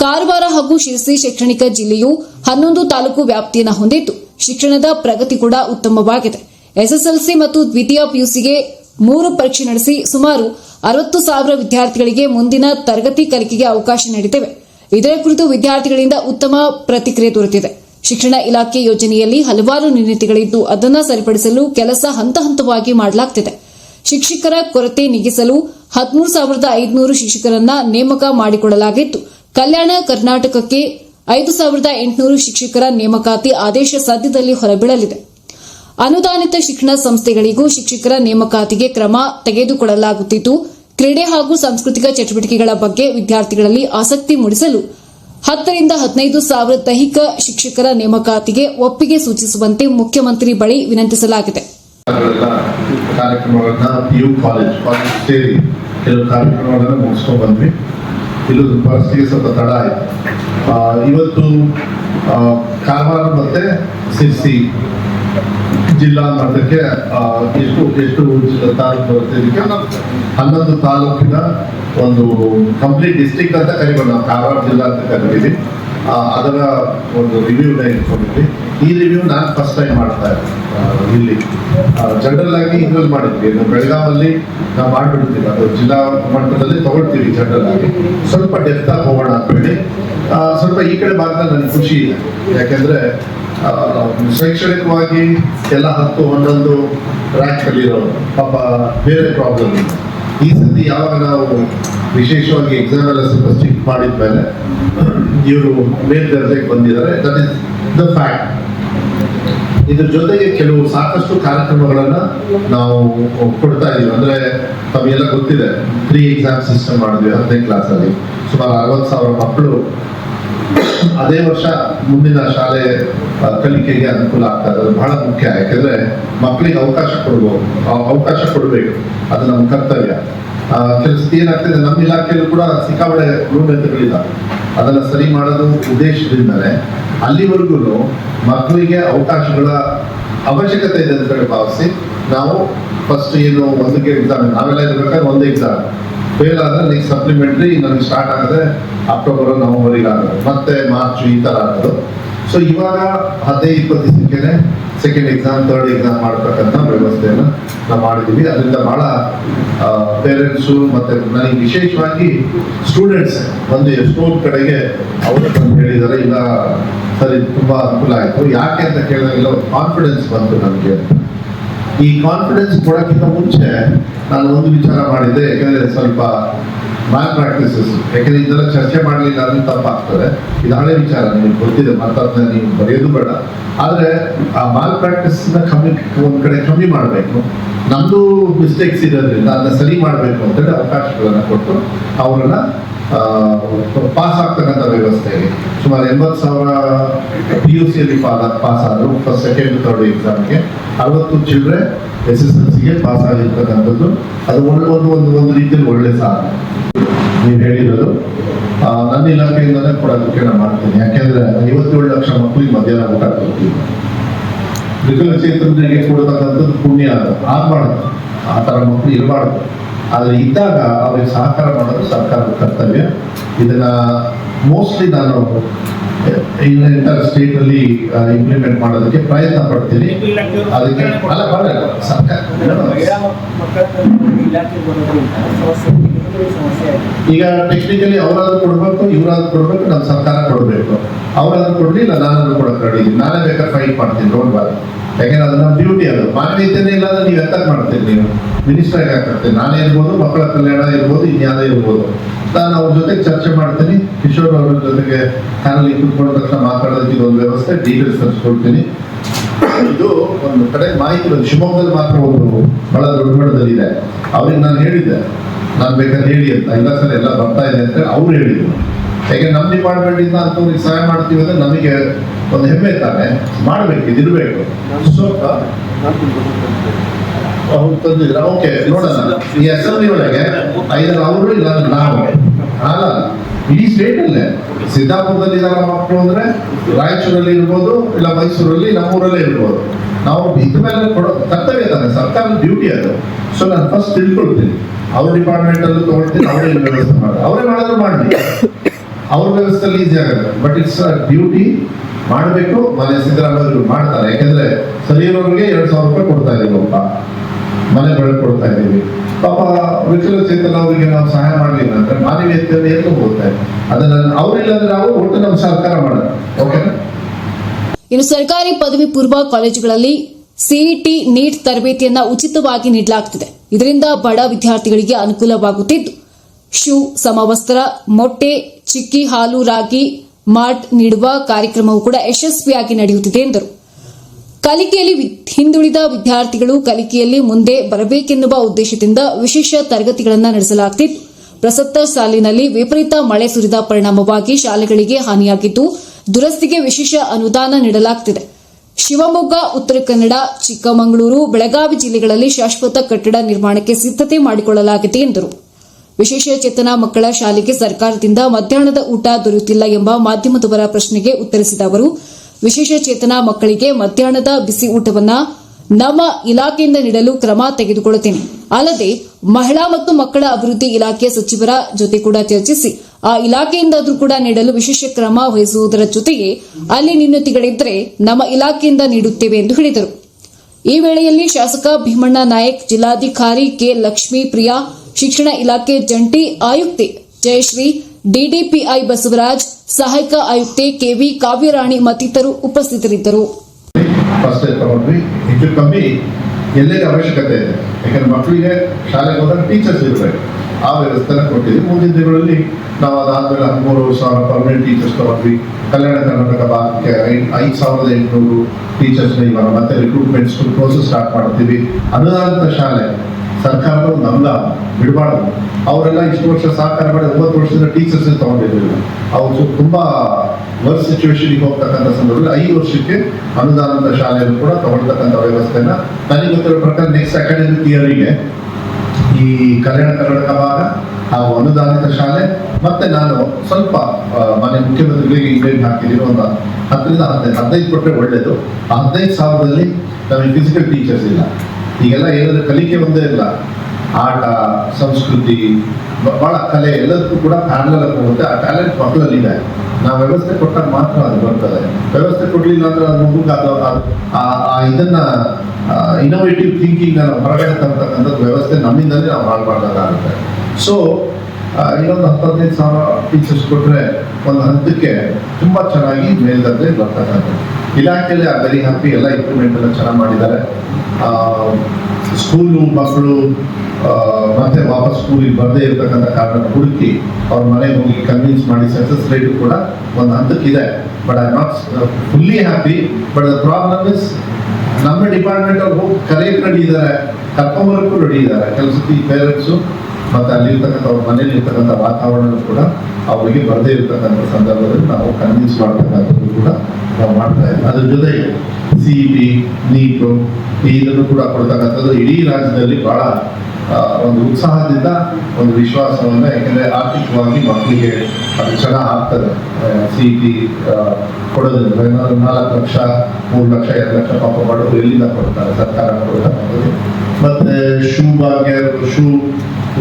ಕಾರವಾರ ಹಾಗೂ ಶಿರಸಿ ಶೈಕ್ಷಣಿಕ ಜಿಲ್ಲೆಯು ಹನ್ನೊಂದು ತಾಲೂಕು ವ್ಯಾಪ್ತಿಯನ್ನು ಹೊಂದಿದ್ದು. ಶಿಕ್ಷಣದ ಪ್ರಗತಿ ಕೂಡ ಉತ್ತಮವಾಗಿದೆ. ಎಸ್ಎಸ್ಎಲ್ಸಿ ಮತ್ತು ದ್ವಿತೀಯ ಪಿಯುಸಿಗೆ ಮೂರು ಪರೀಕ್ಷೆ ನಡೆಸಿ ಸುಮಾರು ಅರವತ್ತು ಸಾವಿರ ವಿದ್ಯಾರ್ಥಿಗಳಿಗೆ ಮುಂದಿನ ತರಗತಿ ಕಲಿಕೆಗೆ ಅವಕಾಶ ನೀಡಿದ್ದೇವೆ. ಇದರ ಕುರಿತು ವಿದ್ಯಾರ್ಥಿಗಳಿಂದ ಉತ್ತಮ ಪ್ರತಿಕ್ರಿಯೆ ದೊರೆತಿದೆ. ಶಿಕ್ಷಣ ಇಲಾಖೆ ಯೋಜನೆಯಲ್ಲಿ ಹಲವಾರು ನ್ಯೂನತೆಗಳಿದ್ದು ಅದನ್ನು ಸರಿಪಡಿಸಲು ಕೆಲಸ ಹಂತ ಹಂತವಾಗಿ ಮಾಡಲಾಗುತ್ತಿದೆ ಶಿಕ್ಷಕರ ಕೊರತೆ ನೀಗಿಸಲು ಹದಿಮೂರು ಸಾವಿರದ ಐದುನೂರು ಶಿಕ್ಷಕರನ್ನ ನೇಮಕ ಮಾಡಿಕೊಳ್ಳಲಾಗಿತ್ತು ಕಲ್ಯಾಣ ಕರ್ನಾಟಕಕ್ಕೆ ಐದು ಸಾವಿರದ ಎಂಟುನೂರು ಶಿಕ್ಷಕರ ನೇಮಕಾತಿ ಆದೇಶ ಸದ್ಯದಲ್ಲಿ ಹೊರಬೀಳಲಿದೆ. ಅನುದಾನಿತ ಶಿಕ್ಷಣ ಸಂಸ್ಥೆಗಳಿಗೂ ಶಿಕ್ಷಕರ ನೇಮಕಾತಿಗೆ ಕ್ರಮ ತೆಗೆದುಕೊಳ್ಳಲಾಗುತ್ತಿದ್ದು, ಕ್ರೀಡೆ ಹಾಗೂ ಸಾಂಸ್ಕೃತಿಕ ಚಟುವಟಿಕೆಗಳ ಬಗ್ಗೆ ವಿದ್ಯಾರ್ಥಿಗಳಲ್ಲಿ ಆಸಕ್ತಿ ಮೂಡಿಸಲು ಹತ್ತರಿಂದ ಹದಿನೈದು ಸಾವಿರ ದೈಹಿಕ ಶಿಕ್ಷಕರ ನೇಮಕಾತಿಗೆ ಒಪ್ಪಿಗೆ ಸೂಚಿಸುವಂತೆ ಮುಖ್ಯಮಂತ್ರಿ ಬಳಿ ವಿನಂತಿಸಲಾಗಿದೆ. ಇವತ್ತು ಕಾರವಾರ ಮತ್ತೆ ಸಿರ್ಸಿ ಜಿಲ್ಲಾ ಮಟ್ಟಕ್ಕೆ ಎಷ್ಟು ಎಷ್ಟು ತಾಲೂಕು ಬರುತ್ತೆ ಇದಕ್ಕೆ? ಹನ್ನೊಂದು ತಾಲೂಕಿನ ಒಂದು ಕಂಪ್ಲೀಟ್ ಡಿಸ್ಟಿಕ್ ಅಂತ ಕರಿಬೋದು. ನಾವು ಕಾರವಾರ ಜಿಲ್ಲಾ ಅಂತ ಕರಿತೀವಿ. ಅದರ ಒಂದು ರಿವ್ಯೂನ ಇಟ್ಕೊಂಡಿದ್ವಿ. ಈ ರಿವ್ಯೂ ನಾನು ಫಸ್ಟ್ ಟೈಮ್ ಮಾಡ್ತಾ ಇದ್ದೀನಿ ಇಲ್ಲಿ. ಜನರಲ್ ಆಗಿ ಇದ್ರಲ್ಲಿ ಮಾಡಿದ್ವಿ. ನಾವು ಬೆಳಗಾವಲ್ಲಿ ನಾವು ಮಾಡಿಬಿಡ್ತೀವಿ. ಅದು ಜಿಲ್ಲಾ ಮಟ್ಟದಲ್ಲಿ ತಗೊಳ್ತೀವಿ ಜನರಲ್ ಆಗಿ. ಸ್ವಲ್ಪ ಡೆಪ್ತಾಗಿ ಹೋಗೋಣ ಅಂತೇಳಿ ಸ್ವಲ್ಪ ಈ ಕಡೆ ಭಾಗದಲ್ಲಿ ನನಗೆ ಖುಷಿ ಇದೆ. ಯಾಕೆಂದ್ರೆ ಶೈಕ್ಷಣಿಕವಾಗಿ ಎಲ್ಲ ಹತ್ತು ಹನ್ನೊಂದು ಅಲ್ಲಿರೋರು ಪಾಪ ಬೇರೆ ಪ್ರಾಬ್ಲಮ್ ಇದೆ. ಈ ಸತಿ ಯಾವಾಗ ನಾವು ವಿಶೇಷವಾಗಿ ಎಕ್ಸಾಮ್ ಎಲ್ಲ ಸ್ವಲ್ಪ ಮಾಡಿದ ಮೇಲೆ ಇವರು ಮೇಲ್ದರ್ಜೆಗೆ ಬಂದಿದ್ದಾರೆ. ದಟ್ ಇಸ್ ದ ಫ್ಯಾಕ್ಟ್ ಇದ್ರ ಜೊತೆಗೆ ಕೆಲವು ಸಾಕಷ್ಟು ಕಾರ್ಯಕ್ರಮಗಳನ್ನ ನಾವು ಕೊಡ್ತಾ ಇದೀವಿ. ಅಂದ್ರೆ ತಮಗೆಲ್ಲ ಗೊತ್ತಿದೆ ಪ್ರೀ ಎಕ್ಸಾಮ್ ಸಿಸ್ಟಮ್ ಮಾಡಿದ್ವಿ ಹತ್ತನೇ ಕ್ಲಾಸ್ ಅಲ್ಲಿ. ಸುಮಾರು ಅರವತ್ತು ಸಾವಿರ ಮಕ್ಕಳು ಅದೇ ವರ್ಷ ಮುಂದಿನ ಶಾಲೆ ಕಲಿಕೆಗೆ ಅನುಕೂಲ ಆಗ್ತದೆ ಅದು ಬಹಳ ಮುಖ್ಯ. ಯಾಕೆಂದ್ರೆ ಮಕ್ಕಳಿಗೆ ಅವಕಾಶ ಕೊಡ್ಬೋದು. ಅವಕಾಶ ಕೊಡಬೇಕು. ಅದು ನಮ್ಮ ಕರ್ತವ್ಯ. ಏನಾಗ್ತದೆ, ನಮ್ಮ ಇಲಾಖೆಯಲ್ಲೂ ಕೂಡ ಸಿಕ್ಕಾಪಡೆ ನ್ಯೂನತೆಗಳಿದ್ದಾವೆ ಅದನ್ನ ಸರಿ ಮಾಡೋದು ಉದ್ದೇಶದಿಂದಲೇ ಅಲ್ಲಿವರೆಗೂ ಮಕ್ಕಳಿಗೆ ಅವಕಾಶಗಳ ಅವಶ್ಯಕತೆ ಇದೆ ಅಂತ ಹೇಳಿ ಭಾವಿಸಿ ನಾವು ಫಸ್ಟ್ ಏನು ಒಂದಕ್ಕೆ ಎಕ್ಸಾಮ್ ನಾವೆಲ್ಲ ಇರ್ಬೇಕಾದ್ರೆ ಒಂದು ಎಕ್ಸಾಮ್ ಫೇಲ್ ಆದ್ರೆ ನೆಕ್ಸ್ಟ್ ಸಪ್ಲಿಮೆಂಟ್ರಿ ನನಗೆ ಸ್ಟಾರ್ಟ್ ಆಗದೆ ಅಕ್ಟೋಬರ್ ನವಂಬರಿಗೆ ಆಗೋದು. ಮತ್ತೆ ಮಾರ್ಚ್ ಈ ಥರ ಆಗೋದು. ಸೊ ಇವಾಗ ಹದಿನೈದು, ಇಪ್ಪತ್ತು ದಿವಸಕ್ಕೆ ಸೆಕೆಂಡ್ ಎಕ್ಸಾಮ್ ಥರ್ಡ್ ಎಕ್ಸಾಮ್ ಮಾಡ್ತಕ್ಕಂಥ ವ್ಯವಸ್ಥೆಯನ್ನು ನಾವು ಮಾಡಿದ್ದೀವಿ ಅದರಿಂದ ಭಾಳ ಪೇರೆಂಟ್ಸು ಮತ್ತೆ ನನಗೆ ವಿಶೇಷವಾಗಿ ಸ್ಟೂಡೆಂಟ್ಸ್ ಒಂದು ಎಷ್ಟೋ ಕಡೆಗೆ ಅವರು ಬಂದು ಹೇಳಿದ್ದಾರೆ. ಇಲ್ಲ, ಸರಿ, ತುಂಬ ಅನುಕೂಲ ಆಯಿತು. ಯಾಕೆ ಅಂತ ಕೇಳಿದಾಗೆಲ್ಲ ಕಾನ್ಫಿಡೆನ್ಸ್ ಬಂತು ನನಗೆ ಈ ಕಾನ್ಫಿಡೆನ್ಸ್ ಕೊಡೋಕ್ಕಿಂತ ಮುಂಚೆ ನಾನು ಒಂದು ವಿಚಾರ ಮಾಡಿದ್ದೆ ಯಾಕಂದ್ರೆ ಸ್ವಲ್ಪ ಮಾಲ್ ಪ್ರಾಕ್ಟೀಸಸ್ ಯಾಕಂದ್ರೆ ಇದೆಲ್ಲ ಚರ್ಚೆ ಮಾಡಲಿಲ್ಲ ಅಂದ್ರೆ ತಪ್ಪಾಗ್ತದೆ. ಇದು ಹಳೆ ವಿಚಾರ, ನಿಮಗೆ ಗೊತ್ತಿದೆ ಮತ್ತದನ್ನ ನೀವು ಬರೆಯೋದು ಬೇಡ. ಆದ್ರೆ ಆ ಮಾಲ್ ಪ್ರಾಕ್ಟೀಸ್ನ ಕಮ್ಮಿ, ಒಂದ್ ಕಡೆ ಕಮ್ಮಿ ಮಾಡಬೇಕು. ನಮ್ದು ಮಿಸ್ಟೇಕ್ಸ್ ಇರೋದ್ರಿಂದ ಅದನ್ನ ಸರಿ ಮಾಡಬೇಕು ಅಂತೇಳಿ ಅವಕಾಶಗಳನ್ನ ಕೊಟ್ಟು ಅವರನ್ನ ಪಾಸ್ ಆಗ್ತಕ್ಕಂಥ ವ್ಯವಸ್ಥೆ ಸುಮಾರು ಎಂಬತ್ತು ಸಾವಿರ ಪಿ ಯು ಸಿಯಲ್ಲಿ ಪಾಸ್ ಆದರು ಫಸ್ಟ್ ಸೆಕೆಂಡ್ ಥರ್ಡ್ ಎಕ್ಸಾಮ್ಗೆ ಅರವತ್ತು ಚಿಲ್ಡ್ರೆ ಎಸ್ ಎಸ್ ಎಲ್ ಸಿಗೆ ಪಾಸ್ ಆಗಿರ್ತಕ್ಕಂಥದ್ದು ಅದು ಒಳ್ಳೆ ಒಂದು ಒಂದು ಒಂದು ರೀತಿಯಲ್ಲಿ ಒಳ್ಳೆ ಸಾಧನೆ. ನೀವು ಹೇಳಿರೋದು. ನನ್ನ ಇಲಾಖೆಯಿಂದಲೇ ಕೊಡೋದಕ್ಕೆ ನಾನು ಮಾಡ್ತೀನಿ. ಯಾಕೆಂದ್ರೆ ಐವತ್ತೇಳು ಲಕ್ಷ ಮಕ್ಕಳಿಗೆ ಮಧ್ಯಾಹ್ನ ಊಟ ಕೊಡ್ತೀವಿ. ವಿಕಲಚೇತನರಿಗೆ ಕೊಡತಕ್ಕಂಥದ್ದು ಪುಣ್ಯ ಆಗಬಾರ್ದು ಆ ಥರ ಮಕ್ಕಳು ಇರಬಾರ್ದು. ಆದರೆ ಇದ್ದಾಗ ಅವ್ರಿಗೆ ಸಹಕಾರ ಮಾಡೋದು ಸರ್ಕಾರದ ಕರ್ತವ್ಯ. ಇದನ್ನ ಮೋಸ್ಟ್ಲಿ ನಾನು ಇಂಟರ್ ಸ್ಟೇಟ್ ಅಲ್ಲಿ ಇಂಪ್ಲಿಮೆಂಟ್ ಮಾಡೋದಕ್ಕೆ ಪ್ರಯತ್ನ ಪಡ್ತೀನಿ. ಅದಕ್ಕೆ, ಅಲ್ಲ ಸರ್ಕಾರ ಈಗ ಟೆಕ್ನಿಕಲಿ ಅವರಾದ್ರೂ ಕೊಡ್ಬೇಕು, ಇವರಾದ್ರೂ ಕೊಡ್ಬೇಕು ನಮ್ಮ ಸರ್ಕಾರ ಕೊಡಬೇಕು. ಅವರಾದ್ರೂ ಕೊಡ್ಲಿಲ್ಲ, ನಾನಾದ್ರೂ ಕೊಡಕ್ಕೆ ರೆಡಿ ನಾನೇ ಬೇಕಾದ್ರೆ ಫೈಟ್ ಮಾಡ್ತೀನಿ ರೋಡ್ ಬಾರಿ ಯಾಕೆಂದ್ರೆ ಅದು ನಮ್ಮ ಡ್ಯೂಟಿ ಅದು. ಮಾನ್ಯತೆನೇ ಇಲ್ಲ ಅಂದ್ರೆ ನೀವು ಎತ್ತಕ್ ಮಾಡ್ತೀರಿ ನೀವು? ಮಿನಿಸ್ಟರ್ ಹಾಕ್ತೀನಿ ನಾನೇ ಇರ್ಬೋದು, ಮಕ್ಕಳ ಕಲ್ಯಾಣ ಇರ್ಬೋದು ಇನ್ಯಾವುದೇ ಇರ್ಬೋದು. ನಾನು ಅವ್ರ ಜೊತೆ ಚರ್ಚೆ ಮಾಡ್ತೀನಿ. ಕಿಶೋರ್ ಅವ್ರ ಜೊತೆಗೆ ಕಾರಲ್ಲಿ ಕುತ್ಕೊಂಡ ತಕ್ಷಣ ಮಾತಾಡೋದಕ್ಕೆ ಒಂದು ವ್ಯವಸ್ಥೆ ಡೀಟೇಲ್ಸ್ ತರಿಸ್ಕೊಳ್ತೀನಿ ಇದು ಒಂದು ಕಡೆ ಮಾಹಿತಿ ಶಿವಮೊಗ್ಗದಲ್ಲಿ ಮಾತ್ರ ಒಂದು ಬಹಳ ದೊಡ್ಡ ಮಟ್ಟದಲ್ಲಿ ಅವ್ರಿಗೆ ನಾನು ಹೇಳಿದ್ದೆ. ನಾನು ಬೇಕಾದ್ರೆ ಹೇಳಿ ಅಂತ ಇಲ್ಲ ಸರ್ ಎಲ್ಲ ಬರ್ತಾ ಇದೆ ಅಂತ ಅವ್ರು ಹೇಳಿದ್ರು. ಯಾಕೆ ನಮ್ಮ ಡಿಪಾರ್ಟ್ಮೆಂಟ್ ಇಂದ ಅಂತವ್ರಿಗೆ ಸಹಾಯ ಮಾಡ್ತೀವಿ ಅಂದ್ರೆ ನಮಗೆ ಒಂದು ಹೆಮ್ಮೆ ತಾನೆ, ಮಾಡ್ಬೇಕು ಇದಿರ್ಬೇಕು ಸೊ ಓಕೆ ನೋಡೋಣ. ಈ ಅಸೆಂಬ್ಲಿ ಒಳಗೆ ಇಲ್ಲ ನಾವು. ಇಡೀ ಸ್ಟೇಟ್ ಸಿದ್ದಾಪುರದಲ್ಲಿ ಮಕ್ಕಳು ಅಂದ್ರೆ ರಾಯಚೂರಲ್ಲಿ ಇರ್ಬೋದು, ಇಲ್ಲ ಮೈಸೂರಲ್ಲಿ ನಮ್ಮೂರಲ್ಲೇ ಇರ್ಬೋದು. ನಾವು ಇದ್ರ ಮೇಲೆ ಕೊಡೋ ಕರ್ತವ್ಯ ತಾನೆ, ಸರ್ಕಾರದ ಡ್ಯೂಟಿ ಅದು. ಸೊ ನಾನು ಫಸ್ಟ್ ತಿಳ್ಕೊಳ್ತೀನಿ. ಅವ್ರ ಡಿಪಾರ್ಟ್ಮೆಂಟ್ ಅಲ್ಲೂ ತಗೊಳ್ತೀನಿ, ಅವರೇ ವ್ಯವಸ್ಥೆ ಮಾಡಿ ಅವರೇ ಮಾಡಿದ್ರು ಮಾಡಲಿ. ಅವ್ರ ವ್ಯವಸ್ಥೆಯಲ್ಲಿ ಈಸಿ ಆಗುತ್ತೆ ಬಟ್ ಇಟ್ಸ್ ಡ್ಯೂಟಿ ಮಾಡಬೇಕು, ಮನೆ ಸಿದ್ದರಾಮಯ್ಯ ಮಾಡ್ತಾರೆ. ಯಾಕಂದ್ರೆ ಸರಿ ಇರೋರಿಗೆ ಎರಡ್ ಸಾವಿರ ರೂಪಾಯಿ ಕೊಡ್ತಾ ಇದೀವಿ ಮನೆ ಮನೆ ಕೊಡ್ತಾ ಇದ್ದೀವಿ. ಪಾಪ ವಿಕಲಚೇತನ ಅವರಿಗೆ ನಾವು ಸಹಾಯ ಮಾಡಲಿಲ್ಲ ಅಂದ್ರೆ ಮಾನವೀಯತೆ ಎಲ್ಲೂ ಹೋಗ್ತಾ ಇದೆ ಅದನ್ನ ಅವರಿಲ್ಲ ಅಂದ್ರೆ ನಾವು ಒಟ್ಟು ನಮ್ಮ ಸರ್ಕಾರ ಮಾಡೋದು. ಓಕೆನಾ ಇನ್ನು ಸರ್ಕಾರಿ ಪದವಿ ಪೂರ್ವ ಕಾಲೇಜುಗಳಲ್ಲಿ ಸಿಇಟಿ ನೀಟ್ ತರಬೇತಿಯನ್ನ ಉಚಿತವಾಗಿ ನೀಡಲಾಗುತ್ತಿದೆ ಇದರಿಂದ ಬಡ ವಿದ್ಯಾರ್ಥಿಗಳಿಗೆ ಅನುಕೂಲವಾಗುತ್ತಿದ್ದು, ಶೂ, ಸಮವಸ್ತ್ರ, ಮೊಟ್ಟೆ, ಚಿಕ್ಕಿ, ಹಾಲು, ರಾಗಿ, ಮಾರ್ಟ್ ನೀಡುವ ಕಾರ್ಯಕ್ರಮವು ಕೂಡ ಯಶಸ್ವಿಯಾಗಿ ನಡೆಯುತ್ತಿದೆ ಎಂದರು. ಕಲಿಕೆಯಲ್ಲಿ ಹಿಂದುಳಿದ ವಿದ್ಯಾರ್ಥಿಗಳು ಕಲಿಕೆಯಲ್ಲಿ ಮುಂದೆ ಬರಬೇಕೆನ್ನುವ ಉದ್ದೇಶದಿಂದ ವಿಶೇಷ ತರಗತಿಗಳನ್ನು ನಡೆಸಲಾಗುತ್ತಿದ್ದು ಪ್ರಸಕ್ತ ಸಾಲಿನಲ್ಲಿ ವಿಪರೀತ ಮಳೆ ಸುರಿದ ಪರಿಣಾಮವಾಗಿ ಶಾಲೆಗಳಿಗೆ ಹಾನಿಯಾಗಿದ್ದು, ದುರಸ್ತಿಗೆ ವಿಶೇಷ ಅನುದಾನ ನೀಡಲಾಗುತ್ತಿದೆ ಶಿವಮೊಗ್ಗ, ಉತ್ತರ ಕನ್ನಡ, ಚಿಕ್ಕಮಗಳೂರು, ಬೆಳಗಾವಿ ಜಿಲ್ಲೆಗಳಲ್ಲಿ ಶಾಶ್ವತ ಕಟ್ಟಡ ನಿರ್ಮಾಣಕ್ಕೆ ಸಿದ್ಧತೆ ಮಾಡಿಕೊಳ್ಳಲಾಗಿದೆ ಎಂದರು. ವಿಶೇಷ ಚೇತನ ಮಕ್ಕಳ ಶಾಲೆಗೆ ಸರ್ಕಾರದಿಂದ ಮಧ್ಯಾಹ್ನದ ಊಟ ದೊರೆಯುತ್ತಿಲ್ಲ ಎಂಬ ಮಾಧ್ಯಮದವರ ಪ್ರಶ್ನೆಗೆ ಉತ್ತರಿಸಿದ ಅವರು, ವಿಶೇಷ ಚೇತನ ಮಕ್ಕಳಿಗೆ ಮಧ್ಯಾಹ್ನದ ಬಿಸಿ ಊಟವನ್ನ ನಮ್ಮ ಇಲಾಖೆಯಿಂದ ನೀಡಲು ಕ್ರಮ ತೆಗೆದುಕೊಳ್ಳುತ್ತೇನೆ. ಅಲ್ಲದೆ ಮಹಿಳಾ ಮತ್ತು ಮಕ್ಕಳ ಅಭಿವೃದ್ಧಿ ಇಲಾಖೆಯ ಸಚಿವರ ಜೊತೆ ಕೂಡ ಚರ್ಚಿಸಿ ಆ ಇಲಾಖೆಯಿಂದಾದರೂ ಕೂಡ ನೀಡಲು ವಿಶೇಷ ಕ್ರಮ ವಹಿಸುವುದರ ಜೊತೆಗೆ ಅಲ್ಲಿ ನ್ಯೂನತೆಗಳಿದ್ದರೆ ನಮ್ಮ ಇಲಾಖೆಯಿಂದ ನೀಡುತ್ತೇವೆ ಎಂದು ಹೇಳಿದರು. ಈ ವೇಳೆಯಲ್ಲಿ ಶಾಸಕ ಭೀಮಣ್ಣ ನಾಯಕ್, ಜಿಲ್ಲಾಧಿಕಾರಿ ಕೆ ಲಕ್ಷ್ಮೀ ಪ್ರಿಯಾ, ಶಿಕ್ಷಣ ಇಲಾಖೆ ಜಂಟಿ ಆಯುಕ್ತೆ ಜಯಶ್ರೀ, ಡಿಡಿಪಿಐ ಬಸವರಾಜ್, ಸಹಾಯಕ ಆಯುಕ್ತೆ ಕೆವಿ ಕಾವ್ಯರಾಣಿ ಮತ್ತಿತರರು ಉಪಸ್ಥಿತರಿದ್ದರು. ಮಕ್ಕಳಿಗೆ ಶಾಲೆಗೆ ಹೋದಾಗ ಟೀಚರ್ಸ್ ಇರಬೇಕು. ಆ ವ್ಯವಸ್ಥೆನ ಕೊಟ್ಟಿದ್ದೀವಿ. ಮುಂದಿನ ದಿನಗಳಲ್ಲಿ ನಾವು ಅದಾದ್ಮೇಲೆ ಹದಿಮೂರು ಸಾವಿರ ಪರ್ಮನೆಂಟ್ ಟೀಚರ್ಸ್ ತಗೊಂಡ್ವಿ. ಕಲ್ಯಾಣ ಕರ್ನಾಟಕ ಭಾಗಕ್ಕೆ ಐದು ಸಾವಿರದ ಎಂಟುನೂರು ಟೀಚರ್ಸ್ನ ಇವಾಗ ಮತ್ತೆ ರಿಕ್ರೂಟ್ಮೆಂಟ್ಸ್ ಪ್ರೋಸೆಸ್ ಸ್ಟಾರ್ಟ್ ಮಾಡ್ತೀವಿ. ಅನುದಾನಿತ ಶಾಲೆ ಸರ್ಕಾರಗಳು ಅಂಗ ಬಿಡಬಾರ್ದು. ಅವರೆಲ್ಲ ಇಷ್ಟು ವರ್ಷ ಸಹಕಾರ ಮಾಡಿ ಒಂಬತ್ತು ವರ್ಷದಿಂದ ಟೀಚರ್ಸ್ ತಗೊಂಡಿದ್ದೀವಿ. ಅವರು ತುಂಬಾ ವರ್ಸ್ ಸಿಚುವೇಶನ್ಗೆ ಹೋಗ್ತಕ್ಕಂಥ ಸಂದರ್ಭದಲ್ಲಿ ಐದು ವರ್ಷಕ್ಕೆ ಅನುದಾನದ ಶಾಲೆಯನ್ನು ಕೂಡ ತಗೊಳ್ತಕ್ಕಂಥ ವ್ಯವಸ್ಥೆನ ನನಗೆ ಗೊತ್ತಿರೋ ಪ್ರಕಾರ ನೆಕ್ಸ್ಟ್ ಅಕಾಡೆಮಿಕ್ ಇಯರಿಗೆ ಈ ಕಲ್ಯಾಣ ಕರ್ನಾಟಕ ಭಾಗ ಹಾಗೂ ಅನುದಾನಿತ ಶಾಲೆ. ಮತ್ತೆ ನಾನು ಸ್ವಲ್ಪ ಮನೆ ಮುಖ್ಯಮಂತ್ರಿಗಳಿಗೆ ಇಮೇಲ್ ಹಾಕಿದ್ದೀನಿ. ಒಂದು ಹತ್ತರಿಂದ ಹದಿನೈದು ಹದಿನೈದು ಕೊಟ್ಟರೆ ಒಳ್ಳೇದು. ಹದಿನೈದು ಸಾವಿರದಲ್ಲಿ ನಮಗೆ ಫಿಸಿಕಲ್ ಟೀಚರ್ಸ್ ಇಲ್ಲ. ಈಗೆಲ್ಲ ಏನಾದ್ರೆ ಕಲಿಕೆ ಒಂದೇ ಇಲ್ಲ. ಆಟ, ಸಂಸ್ಕೃತಿ ಬಹಳ ಕಲೆ ಎಲ್ಲದಕ್ಕೂ ಕೂಡ ಪ್ಯಾರಲಲ್ ಹೋಗುತ್ತೆ. ಆ ಟ್ಯಾಲೆಂಟ್ ಮಕ್ಕಳಲ್ಲಿದೆ. ನಾವು ವ್ಯವಸ್ಥೆ ಕೊಟ್ಟಾಗ ಮಾತ್ರ ಅದು ಬರ್ತದೆ. ವ್ಯವಸ್ಥೆ ಕೊಡ್ಲಿಲ್ಲ ಅಂದ್ರೆ ಅದು ಮಗುಗೆ ಅದು ಇದನ್ನ ಇನೋವೇಟಿವ್ ಥಿಂಕಿಂಗ್ ಹೊರಗಡೆ ತರ್ತಕ್ಕಂಥದ್ದು ವ್ಯವಸ್ಥೆ ನಮ್ಮಿಂದಲೇ ನಾವು ಹಾಳು ಮಾಡಬೇಕಾಗುತ್ತೆ ಸೊ ಇನ್ನೊಂದು ಹತ್ತು ಹದಿನೈದು ಸಾವಿರ ಟೀಚರ್ಸ್ ಕೊಟ್ಟರೆ ಒಂದು ಹಂತಕ್ಕೆ ತುಂಬಾ ಚೆನ್ನಾಗಿ ಮೇಲ್ದರ್ಜೆ ಬರ್ತಕ್ಕಂಥದ್ದು ಇಲಾಖೆಯಲ್ಲಿ ಆ ವೆರಿ ಹ್ಯಾಪಿ ಎಲ್ಲ ಇಂಪ್ಲಿಮೆಂಟ್ ಎಲ್ಲ ಚೆನ್ನಾಗಿ ಮಾಡಿದ್ದಾರೆ. ಸ್ಕೂಲು ಮಕ್ಕಳು ಮತ್ತೆ ವಾಪಸ್ ಸ್ಕೂಲಿಗೆ ಬರದೇ ಇರತಕ್ಕಂಥ ಕಾರಣ ಹುಡುಕಿ ಅವ್ರ ಮನೆಗೆ ಹೋಗಿ ಕನ್ವಿನ್ಸ್ ಮಾಡಿ ಸಕ್ಸಸ್ ರೇಟ್ ಕೂಡ ಒಂದು ಹಂತಕ್ಕಿದೆ. But I not fully happy but the problem is ನಮ್ಮ ಡಿಪಾರ್ಟ್ಮೆಂಟ್ ಅವ್ರು ಹೋಗಿ ಕರೆಯಕ್ಕೆ ರೆಡಿ ಇದ್ದಾರೆ. ಕರ್ಕೊಂಬರಕ್ಕೂ ರೆಡಿ ಇದ್ದಾರೆ. ಕೆಲಸಕ್ಕೆ ಪೇರೆಂಟ್ಸು ಮತ್ತೆ ಅಲ್ಲಿರ್ತಕ್ಕಂಥ ಅವ್ರ ಮನೇಲಿ ಇರ್ತಕ್ಕಂಥ ವಾತಾವರಣ ಕೂಡ ಅವರಿಗೆ ಬರದೇ ಇರತಕ್ಕಂಥ ಸಂದರ್ಭದಲ್ಲಿ ನಾವು ಕನ್ವಿನ್ಸ್ ಮಾಡ್ತಕ್ಕಂಥದ್ದು ಕೂಡ ನಾವು ಮಾಡ್ತಾ ಇದ್ದೀವಿ ಅದ್ರ ಜೊತೆಗೆ ಸಿ ಬಿ ನೀಟು ಇದನ್ನು ಕೂಡ ಕೊಡ್ತಕ್ಕಂಥದ್ದು ಇಡೀ ರಾಜ್ಯದಲ್ಲಿ ಬಹಳ ಒಂದು ಉತ್ಸಾಹದಿಂದ ಒಂದು ವಿಶ್ವಾಸವನ್ನು, ಯಾಕಂದ್ರೆ ಆರ್ಥಿಕವಾಗಿ ಮಕ್ಕಳಿಗೆ ಅದು ಚೆನ್ನಾಗಿ ಆಗ್ತದೆ. ಸಿ ಟಿ ಕೊಡೋದ್ರಿಂದ. ಏನಾದ್ರು ನಾಲ್ಕು ಲಕ್ಷ, ಮೂರು ಲಕ್ಷ, ಎರಡು ಲಕ್ಷ ಪಾಪ ಮಾಡೋದು ಎಲ್ಲಿಂದ ಕೊಡ್ತಾರೆ? ಸರ್ಕಾರ ಕೊಡ್ತಕ್ಕಂಥದ್ದು. ಮತ್ತೆ ಶೂ ಭಾಗ್ಯ, ಶೂ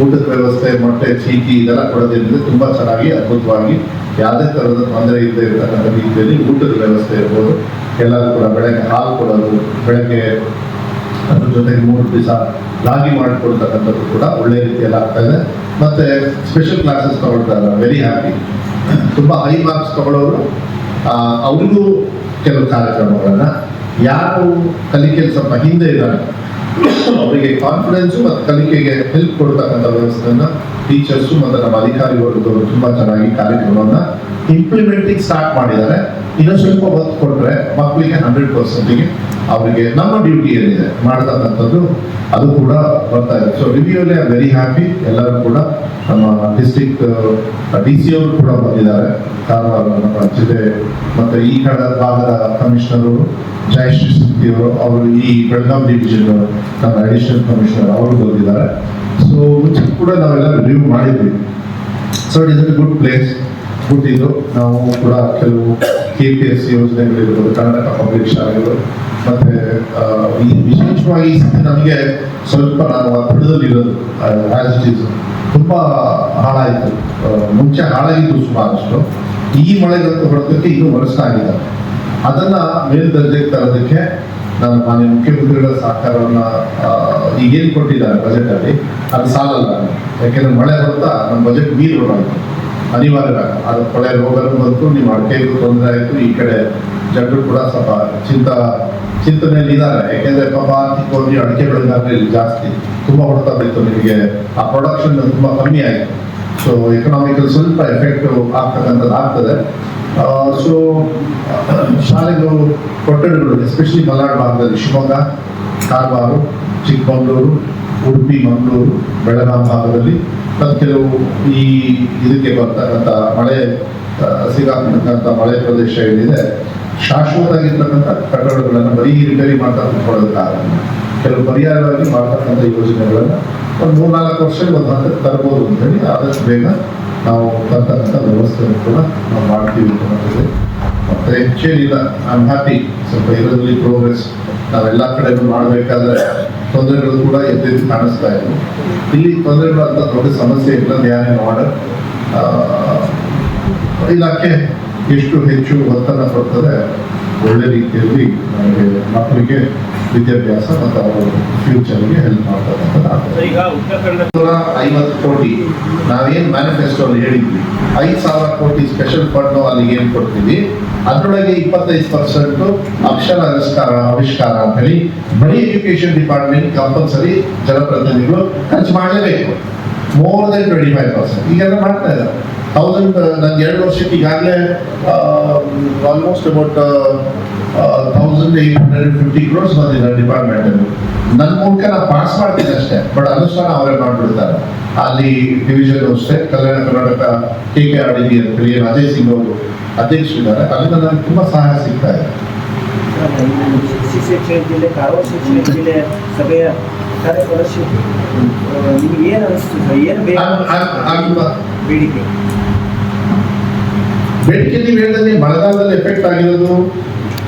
ಊಟದ ವ್ಯವಸ್ಥೆ, ಮೊಟ್ಟೆ, ಚೀಟಿ ಇದೆಲ್ಲ ಕೊಡೋದ್ರಿಂದ ತುಂಬಾ ಚೆನ್ನಾಗಿ, ಅದ್ಭುತವಾಗಿ ಯಾವುದೇ ಥರದ ತೊಂದರೆ ಇದ್ದೇ ಇರತಕ್ಕಂಥ ರೀತಿಯಲ್ಲಿ ಊಟದ ವ್ಯವಸ್ಥೆ ಇರ್ಬೋದು. ಎಲ್ಲರೂ ಕೂಡ ಬೆಳಗ್ಗೆ ಹಾಲು ಕೊಡೋದು, ಬೆಳಗ್ಗೆ ಅದ್ರ ಜೊತೆಗೆ ಮೂರು ದಿವಸ ಲಾಗಿ ಮಾಡಿಕೊಡ್ತಕ್ಕಂಥದ್ದು ಕೂಡ ಒಳ್ಳೆ ರೀತಿಯಲ್ಲಿ ಆಗ್ತಾ ಇದೆ. ಮತ್ತೆ ಸ್ಪೆಷಲ್ ಕ್ಲಾಸಸ್ ತಗೊಳ್ತಾ ಇದ್ದಾರೆ ವೆರಿ ಹ್ಯಾಪಿ ತುಂಬ ಹೈ ಮಾರ್ಕ್ಸ್ ತಗೊಳ್ಳೋರು ಅವ್ರಿಗೂ ಕೆಲವು ಕಾರ್ಯಕ್ರಮಗಳನ್ನ. ಯಾರು ಕಲಿಕೆಯಲ್ಲಿ ಸ್ವಲ್ಪ ಹಿಂದೆ ಇದ್ದಾರೆ ಅವರಿಗೆ ಕಾನ್ಫಿಡೆನ್ಸ್ ಮತ್ತು ಕಲಿಕೆಗೆ ಹೆಲ್ಪ್ ಕೊಡ್ತಕ್ಕಂಥ ವ್ಯವಸ್ಥೆಯನ್ನ ಟೀಚರ್ಸು ಮತ್ತು ನಮ್ಮ ಅಧಿಕಾರಿ ವರ್ಗದವರು ತುಂಬಾ ಚೆನ್ನಾಗಿ ಕಾರ್ಯಕ್ರಮವನ್ನ ಇಂಪ್ಲಿಮೆಂಟಿಂಗ್ ಸ್ಟಾರ್ಟ್ ಮಾಡಿದ್ದಾರೆ. ಇನ್ನು ಸ್ವಲ್ಪ ಒತ್ತು ಕೊಟ್ರೆ ಮಕ್ಕಳಿಗೆ ಹಂಡ್ರೆಡ್ ಪರ್ಸೆಂಟಿಗೆ ಅವರಿಗೆ ನಮ್ಮ ಡ್ಯೂಟಿ ಏನಿದೆ, ಮಾಡತಕ್ಕಂಥದ್ದು ಅದು ಕೂಡ ಬರ್ತಾ ಇದೆ. ಸೊ ರಿವ್ಯೂಲಿ ಐ ವೆರಿ ಹ್ಯಾಪಿ ಎಲ್ಲರೂ ಕೂಡ ನಮ್ಮ ಡಿಸ್ಟಿಕ್ ಡಿ ಸಿ ಅವರು ಕೂಡ ಬಂದಿದ್ದಾರೆ. ಕಾರವಾರ ನಮ್ಮ ಜಿಲ್ಲೆ, ಮತ್ತು ಈ ಕಡೆ ಭಾಗದ ಕಮಿಷನರು ಜಯಶ್ರೀ ಸಿದ್ದಿ ಅವರು ಈ ಬೆಳಗಾವಿ ಡಿವಿಷನ್ ನಮ್ಮ ಅಡಿಷನಲ್ ಕಮಿಷನರ್ ಅವರು ಬಂದಿದ್ದಾರೆ. ಸೊ ಮುಂಚೆ ಕೂಡ ನಾವೆಲ್ಲ ರಿವ್ಯೂ ಮಾಡಿದ್ವಿ. So it is a good place ಇದು ನಾವು ಕೂಡ ಕೆಲವು ಕೆ ಪಿ ಎಸ್ ಸಿ ಯೋಜನೆಗಳಿರ್ಬೋದು, ಕರ್ನಾಟಕ ಪಬ್ಲಿಕ್ ಶಾಲೆಗಳು, ಮತ್ತೆ ವಿಶೇಷವಾಗಿ ನಮಗೆ ಸ್ವಲ್ಪ ನಾವು ಒತ್ತಡದಲ್ಲಿರೋದು ಆಸ್ ಇಟ್ ಈಸ್ ತುಂಬ ಹಾಳಾಯಿತು ಮುಂಚೆ ಹಾಳಾಗಿದ್ದು ಸುಮಾರಷ್ಟು. ಈ ಮಳೆಗಂತ ಹೊಡೆದಕ್ಕೆ ಇನ್ನೂ ವರ್ಷ ಆಗಿದೆ. ಅದನ್ನ ಮೇಲ್ದರ್ಜೆಗೆ ತರೋದಕ್ಕೆ ನಾನು ಮಾನ್ಯ ಮುಖ್ಯಮಂತ್ರಿಗಳ ಸಹಕಾರವನ್ನ ಈಗೇನು ಕೊಟ್ಟಿದ್ದಾರೆ ಬಜೆಟ್ ಅಲ್ಲಿ, ಅದು ಸಾಲಲ್ಲ. ಯಾಕೆಂದ್ರೆ ಮಳೆ ಬರ್ತಾ ನಮ್ಮ ಬಜೆಟ್ ಮೀರಿ ಹೊರಟಾಯ್ತು ಅನಿವಾರ್ಯ ಅದು ಕೊಳೆ ರೋಗನೂ ಬಂತು, ನಿಮ್ಮ ಅಡಕೆಗೂ ತೊಂದರೆ ಆಯಿತು, ಈ ಕಡೆ ಜನರು ಕೂಡ ಸ್ವಲ್ಪ ಚಿಂತ, ಚಿಂತನೆಯಲ್ಲಿ ಇದ್ದಾರೆ. ಯಾಕೆಂದ್ರೆ ಪಾಪ ಆರ್ಥಿಕವಾಗಿ ಅಡಿಕೆ ಬೆಳೆದಾದ್ರೆ ಇಲ್ಲಿ ಜಾಸ್ತಿ ತುಂಬಾ ಹೊಡೆತ ಬಿತ್ತು ನಿಮಗೆ. ಆ ಪ್ರೊಡಕ್ಷನ್ ತುಂಬಾ ಕಮ್ಮಿ ಆಯಿತು. ಸೊ ಎಕನಾಮಿಕಲ್ ಸ್ವಲ್ಪ ಎಫೆಕ್ಟ್ ಆಗ್ತಕ್ಕಂಥದ್ದು ಆಗ್ತದೆ. ಸೊ ಶಾಲೆಗಳು ಕೊಠಡಿಗಳು ಎಸ್ಪೆಷಲಿ ಮಲೆನಾಡು ಭಾಗದಲ್ಲಿ ಶಿವಮೊಗ್ಗ ಕಾರವಾರ ಚಿಕ್ಕಮಗಳೂರು ಉಡುಪಿ ಮಂಗಳೂರು ಬೆಳಗಾಂ ಭಾಗದಲ್ಲಿ ಮತ್ತು ಕೆಲವು ಈ ಇದಕ್ಕೆ ಬರ್ತಕ್ಕಂಥ ಮಳೆ ಆ, ಸಿಗಾಕ್ತಕ್ಕಂಥ ಮಳೆ ಪ್ರದೇಶ ಏನಿದೆ ಶಾಶ್ವತವಾಗಿರ್ತಕ್ಕಂಥ ಕಟ್ಟಡಗಳನ್ನು ಬರೀ ರಿಪೇರಿ ಮಾಡ್ತಾ ಕೂತ್ಕೊಳ್ಳೋದಕ್ಕಾಗಲ್ಲ ಕೆಲವು ಪರ್ಯಾಯವಾಗಿ ಮಾಡ್ತಕ್ಕಂಥ ಯೋಜನೆಗಳನ್ನು ಒಂದು ಮೂರ್ನಾಲ್ಕು ವರ್ಷಕ್ಕೆ ಒಂದು ಹಂತಕ್ಕೆ ತರ್ಬೋದು ಅಂತ ಹೇಳಿ ಆದಷ್ಟು ಬೇಗ ನಾವು ತರ್ತಕ್ಕಂಥ ವ್ಯವಸ್ಥೆಯನ್ನು ಕೂಡ ನಾವು ಮಾಡ್ತೀವಿ ಅನ್ನೋದಿದೆ ಮತ್ತೆ ಹೆಚ್ಚೇನಿಲ್ಲ ಐ ಆಮ್ ಹ್ಯಾಪಿ ಸ್ವಲ್ಪ ಇರೋದ್ರಲ್ಲಿ ಪ್ರೋಗ್ರೆಸ್ ನಾವೆಲ್ಲ ಕಡೆನೂ ಮಾಡಬೇಕಾದ್ರೆ ತೊಂದರೆಗಳು ಕೂಡ ಎದ್ದೆದ್ದು ಕಾಣಿಸ್ತಾ ಇದ್ವು ಇಲ್ಲಿ ತೊಂದರೆಗಳು ಅಂತ ದೊಡ್ಡ ಸಮಸ್ಯೆ ಇಲ್ಲ ಧ್ಯಾನ ಮಾಡ ಇಲಾಖೆ ಎಷ್ಟು ಹೆಚ್ಚು ಒತ್ತಡ ಕೊಡ್ತದೆ ಒಳ್ಳೆ ರೀತಿಯಲ್ಲಿ ನಮಗೆ ಮಕ್ಕಳಿಗೆ ವಿದ್ಯಾಭ್ಯಾಸ ಮತ್ತು ಅವರು ಫ್ಯೂಚರ್ಗೆ ಹೆಲ್ಪ್ ಕನ್ನಡ ಐವತ್ತು ಕೋಟಿ. ನಾವೇನ್ ಮ್ಯಾನಿಫೆಸ್ಟೋ ಅಲ್ಲಿ ಹೇಳಿದ್ವಿ. ಐದು ಸಾವಿರ ಕೋಟಿ ಸ್ಪೆಷಲ್ ಫಂಡ್ ಅಲ್ಲಿಗೆ ಏನು ಕೊಡ್ತೀವಿ? ಅದರೊಳಗೆ ಇಪ್ಪತ್ತೈದು ಪರ್ಸೆಂಟ್ ಅಕ್ಷರ ಆವಿಷ್ಕಾರ ಆವಿಷ್ಕಾರ ಅಂತ ಹೇಳಿ ಬರೀ ಎಜುಕೇಶನ್ ಡಿಪಾರ್ಟ್ಮೆಂಟ್ ಕಂಪಲ್ಸರಿ ಜನಪ್ರತಿನಿಧಿಗಳು ಖರ್ಚು ಮಾಡಲೇಬೇಕು. More than twenty five percent ಈಗೆಲ್ಲ ಮಾಡ್ತಾ ಇದ್ದಾರೆ. ತೌಸಂಡ್ ನನ್ಗೆ ಎರಡು ವರ್ಷಕ್ಕೆ ಈಗಾಗಲೇ almost about thousand eight hundred fifty crores ಬಂದಿದೆ ಡಿಪಾರ್ಟ್ಮೆಂಟ್ ನನ್ನ ಮೂಲಕ ನಾನು ಪಾಸ್ ಮಾಡ್ತೀನಿ ಅಷ್ಟೇ ಬಟ್ ಅನುಷ್ಠಾನ ಅವರೇ ಮಾಡ್ಬಿಡ್ತಾರೆ. ಅಲ್ಲಿ ಡಿವಿಷನ್ ಅಷ್ಟೇ Kalyana Karnataka K K R D B ಅಂತೇಳಿ ಅಜಯ್ ಸಿಂಗ್ ಅವರು ಅಧ್ಯಕ್ಷರಿದ್ದಾರೆ. ಅಲ್ಲಿಂದ ನನಗೆ ತುಂಬಾ ಸಹಾಯ ಸಿಗ್ತಾ ಇದೆ. ಶಿಕ್ಷಣ ಜಿಲ್ಲೆ ಕಾರವಾರ ಶಿಕ್ಷಣ ಜಿಲ್ಲೆ ಸಭೆಯ ಕಾರ್ಯಪ್ರದರ್ಶಿ ನಿಮ್ಗೆ ಏನು ಅನಿಸ್ತು ಏನು ಬೇಕು ಬೇಡಿಕೆ. ಬೇಡಿಕೆ ನೀವು ಹೇಳಿದ್ರೆ ಮಳೆಗಾಲದಲ್ಲಿ ಎಫೆಕ್ಟ್ ಆಗಿರೋದು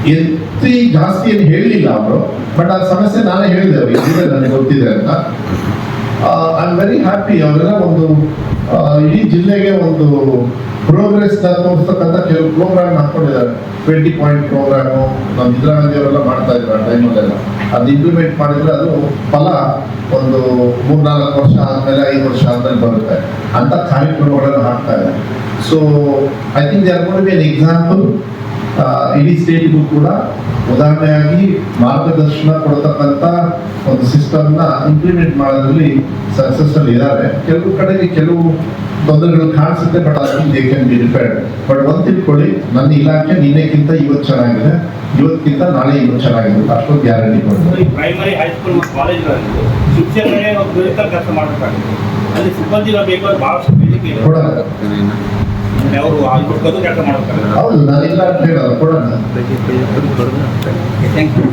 ಎತ್ತಿ ಜಾಸ್ತಿ ಏನು ಹೇಳಲಿಲ್ಲ ಅವರು ಬಟ್ ಆ ಸಮಸ್ಯೆ ನಾನೇ ಹೇಳಿದೆ ಅವ್ರಿಗೆ. ನನಗೆ ಗೊತ್ತಿದೆ ಅಂತ. ಐ ಆಮ್ ವೆರಿ ಹ್ಯಾಪಿ ಅವರೆಲ್ಲ ಒಂದು ಇಡೀ ಜಿಲ್ಲೆಗೆ ಒಂದು ಪ್ರೋಗ್ರೆಸ್ ತೋರಿಸ್ತಕ್ಕಂಥ ಕೆಲವು ಪ್ರೋಗ್ರಾಮ್ ಹಾಕೊಂಡಿದ್ದಾರೆ ಟ್ವೆಂಟಿ ಪಾಯಿಂಟ್ ಪ್ರೋಗ್ರಾಮು ನಮ್ಮ ಗಾಂಧಿ ಅವರೆಲ್ಲ ಮಾಡ್ತಾ ಇದ್ರು ಆ ಟೈಮಲ್ಲೆಲ್ಲ ಅದು ಇಂಪ್ಲಿಮೆಂಟ್ ಮಾಡಿದ್ರೆ ಅದು ಫಲ ಒಂದು ಮೂರ್ನಾಲ್ಕು ವರ್ಷ ಆದ್ಮೇಲೆ ಐದು ವರ್ಷ ಆದ್ಮೇಲೆ ಬರುತ್ತೆ. ಅಂತ ಕಾರ್ಯಕ್ರಮಗಳನ್ನು ಹಾಕ್ತಾ ಇದೆ so I think they are be an example ಇಡೀ ಸ್ಟೇಟ್ಗೂ ಕೂಡ ಉದಾಹರಣೆಯಾಗಿ ಮಾರ್ಗದರ್ಶನ ಕೊಡತಕ್ಕಂತ ಒಂದು ಸಿಸ್ಟಮ್ನ ಇಂಪ್ಲಿಮೆಂಟ್ ಮಾಡೋದ್ರಲ್ಲಿ ಸಕ್ಸಸ್ಫುಲ್ ಇದ್ದಾರೆ. ಕೆಲವು ಕಡೆಗೆ ಕೆಲವು ತೊಂದರೆಗಳು ಕಾಣಿಸುತ್ತೆ ಬಟ್ ಅದಕ್ಕೆ they can be repaired but ಒಂದು ತಿಳ್ಕೊಳ್ಳಿ ನನ್ನ ಇಲಾಖೆ ನಿನ್ನೆಕ್ಕಿಂತ ಇವತ್ತು ಚೆನ್ನಾಗಿದೆ. ಇವತ್ತಿಗಿಂತ ನಾಳೆ ಇವತ್ತು ಚೆನ್ನಾಗಿದೆ. ಅಷ್ಟೊಂದು ಗ್ಯಾರಂಟಿ ಕೊಡ್ತಾರೆ ಈ ಪ್ರೈಮರಿ ಹೈಸ್ಕೂಲ್ ಮತ್ತು ಕಾಲೇಜ್ಗಳಲ್ಲಿ ಶಿಕ್ಷಕರೇ ಒಂದು ಕೆಲಸ ಮಾಡಬೇಕಾಗುತ್ತೆ ಅಲ್ಲಿ ಸಿಬ್ಬಂದಿ ಬೇಕಾದ್ರೆ ಬಹಳಷ್ಟು ಬೇಡಿಕೆ ಅವರು ಅಲ್ಲಿ ಕೆಲಸ ಮಾಡ್ತಾರೆ? ಹೌದು ನಾನಿಲ್ಲ ಕೊಡೋಣ. Thank you